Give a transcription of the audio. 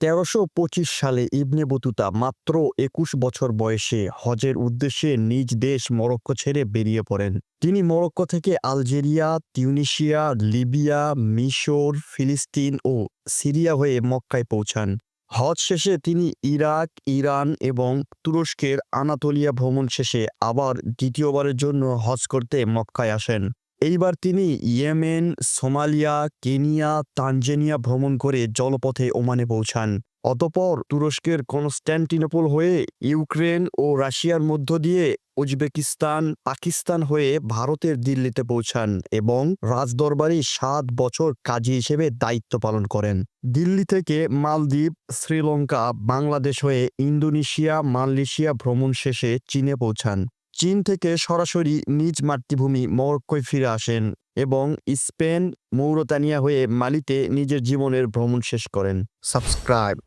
তেরোশো পঁচিশ সালে ইবনে বতুতা মাত্র একুশ বছর বয়সে হজের উদ্দেশ্যে নিজ দেশ মরক্কো ছেড়ে বেরিয়ে পড়েন। তিনি মরক্কো থেকে আলজেরিয়া, তিউনিশিয়া, লিবিয়া, মিশর, ফিলিস্তিন ও সিরিয়া হয়ে মক্কায় পৌঁছান। হজ শেষে তিনি ইরাক, ইরান এবং তুরস্কের আনাতোলিয়া ভ্রমণ শেষে আবার দ্বিতীয়বারের জন্য হজ করতে মক্কায় আসেন। এইবার তিনি ইয়েমেন, সোমালিয়া, কেনিয়া, তানজেনিয়া ভ্রমণ করে জলপথে ওমানে পৌঁছান। অতপর তুরস্কের কনস্ট্যান্টিনোপল হয়ে ইউক্রেন ও রাশিয়ার মধ্য দিয়ে উজবেকিস্তান, পাকিস্তান হয়ে ভারতের দিল্লিতে পৌঁছান এবং রাজদরবারে সাত বছর কাজী হিসেবে দায়িত্ব পালন করেন। দিল্লি থেকে মালদ্বীপ, শ্রীলঙ্কা, বাংলাদেশ হয়ে ইন্দোনেশিয়া, মালয়েশিয়া ভ্রমণ শেষে চীনে পৌঁছান। চীন থেকে সরাসরি নিজ মাতৃভূমি মরক্কোয় ফিরে আসেন এবং স্পেন মৌরতানিয়া হয়ে মালিতে নিজের জীবনের ভ্রমণ শেষ করেন। সাবস্ক্রাইব।